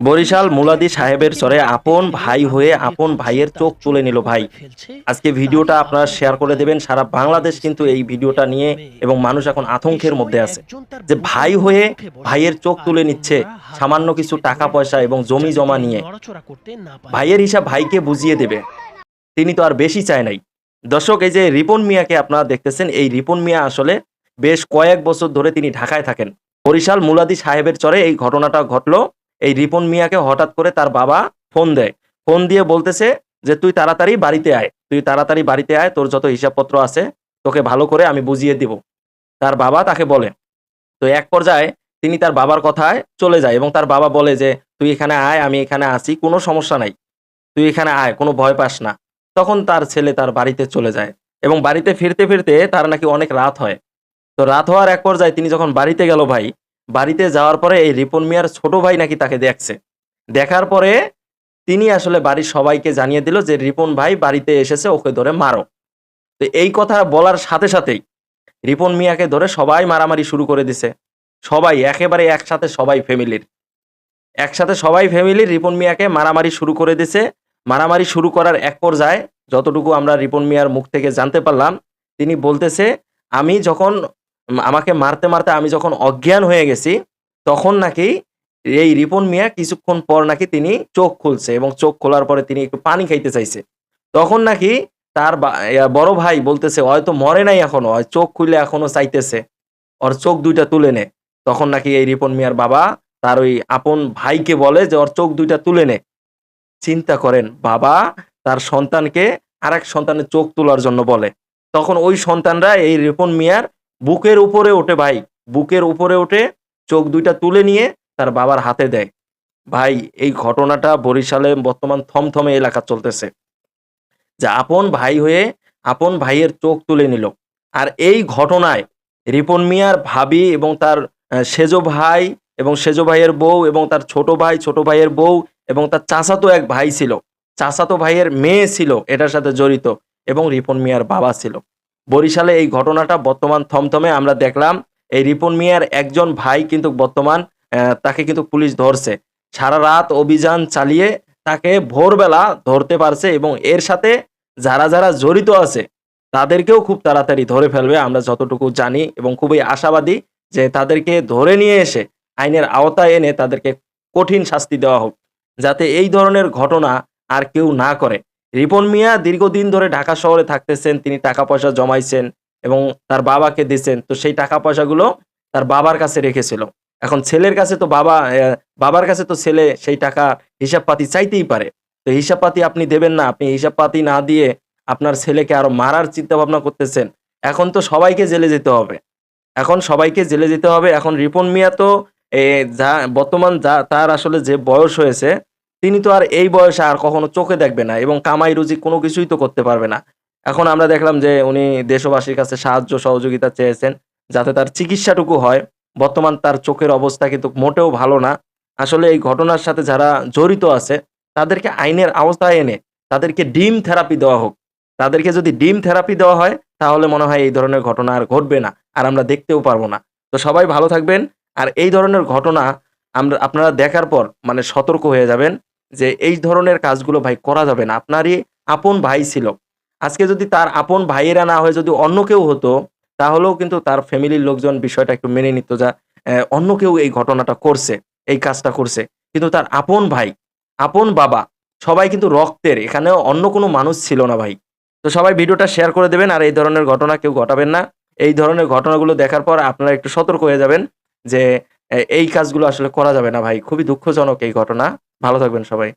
বরিশাল মুলাদি সাহেবের চরে আপন ভাই হয়ে আপন ভাইয়ের চোখ তুলে নিল ভাই। আজকে ভিডিওটা আপনারা শেয়ার করে দেবেন। সারা বাংলাদেশ কিন্তু এই ভিডিওটা নিয়ে এবং মানুষ এখন আতঙ্কের মধ্যে আছে যে ভাই হয়ে ভাইয়ের চোখ তুলে নিচ্ছে সামান্য কিছু টাকা পয়সা এবং জমি জমা নিয়ে। ভাইয়ের হিসাব ভাইকে বুঝিয়ে দেবে। তিনি তো আর বেশি চায় নাই। দর্শক, এই যে রিপন মিয়াকে আপনারা দেখতেছেন, এই রিপন মিয়া আসলে বেশ কয়েক বছর ধরে তিনি ঢাকায় থাকেন। বরিশাল মুলাদি সাহেবের চরে এই ঘটনাটা ঘটলো। এই রিপন মিয়াকে হঠাৎ করে তার বাবা ফোন দেয়। ফোন দিয়ে বলতেছে যে, তুই তাড়াতাড়ি বাড়িতে আয়। তুই তাড়াতাড়ি বাড়িতে আয়। তোর যত হিসাবপত্র আছে, তোকে ভালো করে আমি বুঝিয়ে দিব। তার বাবা তাকে বলে। তো এক পর্যায়ে তিনি তার বাবার কথায় চলে যায় এবং তার বাবা বলে যে, তুই এখানে আয়, আমি এখানে আসি কোনো সমস্যা নাই। তুই এখানে আয়, কোনো ভয় পাস না। তখন তার ছেলে তার বাড়িতে চলে যায় এবং বাড়িতে ফিরতে ফিরতে তার নাকি অনেক রাত হয়। তো রাত হওয়ার এক পর্যায়ে তিনি যখন বাড়িতে গেল ভাই বাড়িতে যাওয়ার পরে এই রিপন মিয়ার ছোট ভাই নাকি তাকে দেখছে। দেখার পরে তিনি আসলে বাড়ির সবাইকে জানিয়ে দিল যে, রিপন ভাই বাড়িতে এসেছে, ওকে ধরে মারো। তো এই কথা বলার সাথে সাথেই রিপন মিয়াকে ধরে সবাই মারামারি শুরু করে দিছে। সবাই, একেবারে একসাথে সবাই ফ্যামিলির। একসাথে সবাই ফ্যামিলির রিপন মিয়াকে মারামারি শুরু করে দিছে। মারামারি শুরু করার এক পর্যায়ে যতটুকু আমরা রিপন মিয়ার মুখ থেকে জানতে পারলাম, তিনি বলতেছে, আমি যখন আমাকে মারতে মারতে আমি যখন অজ্ঞান হয়ে গেছি, তখন নাকি এই রিপন মিয়া কিছুক্ষণ পর নাকি তিনি চোখ খুলছে এবং চোখ খোলার পরে তিনি একটু পানি খাইতে চাইছে। তখন নাকি তার বড় ভাই বলতেছে হয়তো মরে নাই এখনও চোখ খুলে এখনও চাইতেছে, ওর চোখ দুইটা তুলে নে। তখন নাকি এই রিপন মিয়ার বাবা তার ওই আপন ভাইকে বলে যে, ওর চোখ দুইটা তুলে নে। চিন্তা করেন, বাবা তার সন্তানকে আরেক সন্তানের চোখ তোলার জন্য বলে। তখন ওই সন্তানরা এই রিপন মিয়ার বুকের উপরে ওঠে ভাই, বুকের উপরে ওঠে, চোখ দুইটা তুলে নিয়ে তার বাবার হাতে দেয়। ভাই, এই ঘটনাটা বরিশালে বর্তমান থমথমে এলাকা চলতেছে। যে আপন ভাই হয়ে আপন ভাইয়ের চোখ তুলে নিল। আর এই ঘটনায় রিপন মিয়ার ভাবি এবং তার সেজো ভাই এবং সেজো ভাইয়ের বউ এবং তার ছোট ভাই, ছোট ভাইয়ের বউ এবং তার চাচাতো এক ভাই ছিল। চাচাতো ভাইয়ের মেয়ে ছিল, এটার সাথে জড়িত এবং রিপন মিয়ার বাবা ছিল। বরিশালে এই ঘটনাটা বর্তমান থমথমে আমরা দেখলাম। এই রিপন মিয়ার একজন ভাই কিন্তু বর্তমান তাকে কিন্তু পুলিশ ধরছে। সারা রাত অভিযান চালিয়ে তাকে ভোরবেলা ধরতে পারছে এবং এর সাথে যারা যারা জড়িত আছে, তাদেরকেও খুব তাড়াতাড়ি ধরে ফেলবে, আমরা যতটুকু জানি এবং খুবই আশাবাদী যে তাদেরকে ধরে নিয়ে এসে আইনের আওতায় এনে তাদেরকে কঠিন শাস্তি দেওয়া হোক, যাতে এই ধরনের ঘটনা আর কেউ না করে। রিপন মিয়া দীর্ঘদিন ধরে ঢাকা শহরে থাকতেছেন, তিনি টাকা পয়সা জমাইছেন এবং তার বাবাকে দিয়েছেন। তো সেই টাকা পয়সাগুলো তার বাবার কাছে রেখেছিল। এখন ছেলের কাছে তো বাবা বাবার কাছে তো ছেলে সেই টাকা হিসাব পাতি চাইতেই পারে। তো হিসাব পাতি আপনি দেবেন না, আপনি হিসাব পাতি না দিয়ে আপনার ছেলেকে আরও মারার চিন্তা ভাবনা করতেছেন। এখন তো সবাইকে জেলে যেতে হবে। এখন সবাইকে জেলে যেতে হবে। এখন রিপন মিয়া তো যা, বর্তমান যা, তার আসলে যে বয়স হয়েছে তিনি তো আর এই বয়সে আর কখনো চোখে দেখবে না এবং কামাই রুজি কোনো কিছুই তো করতে পারবে না। এখন আমরা দেখলাম যে উনি দেশবাসীর কাছে সাহায্য, সহযোগিতা চেয়েছেন যাতে তার চিকিৎসাটুকু হয়। বর্তমান তার চোখের অবস্থা কিন্তু মোটেও ভালো না। আসলে এই ঘটনার সাথে যারা জড়িত আছে, তাদেরকে আইনের আওতায় এনে তাদেরকে ডিম থেরাপি দেওয়া হোক। তাদেরকে যদি ডিম থেরাপি দেওয়া হয়, তাহলে মনে হয় এই ধরনের ঘটনা আর ঘটবে না আর আমরা দেখতেও পারব না। তো সবাই ভালো থাকবেন। আর এই ধরনের ঘটনা আমরা, আপনারা দেখার পর মানে সতর্ক হয়ে যাবেন। যে এই ধরনের কাজগুলো ভাই করা যাবে না। আপনারই আপন ভাই ছিল। আজকে যদি তার আপন ভাইয়েরা না হয়ে যদি অন্য কেউ হতো, তাহলেও কিন্তু তার ফ্যামিলির লোকজন বিষয়টা একটু মেনে নিত যা অন্য কেউ এই ঘটনাটা করছে, এই কাজটা করছে। কিন্তু তার আপন ভাই, আপন বাবা, সবাই কিন্তু রক্তের এখানে অন্য কোনো মানুষ ছিল না ভাই। তো সবাই ভিডিওটা শেয়ার করে দেবেন আর এই ধরনের ঘটনা কেউ ঘটাবেন না। এই ধরনের ঘটনাগুলো দেখার পর আপনারা একটু সতর্ক হয়ে যাবেন যে এই কাজগুলো আসলে করা যাবে না ভাই। খুবই দুঃখজনক এই ঘটনা। ভালো থাকবেন সবাই।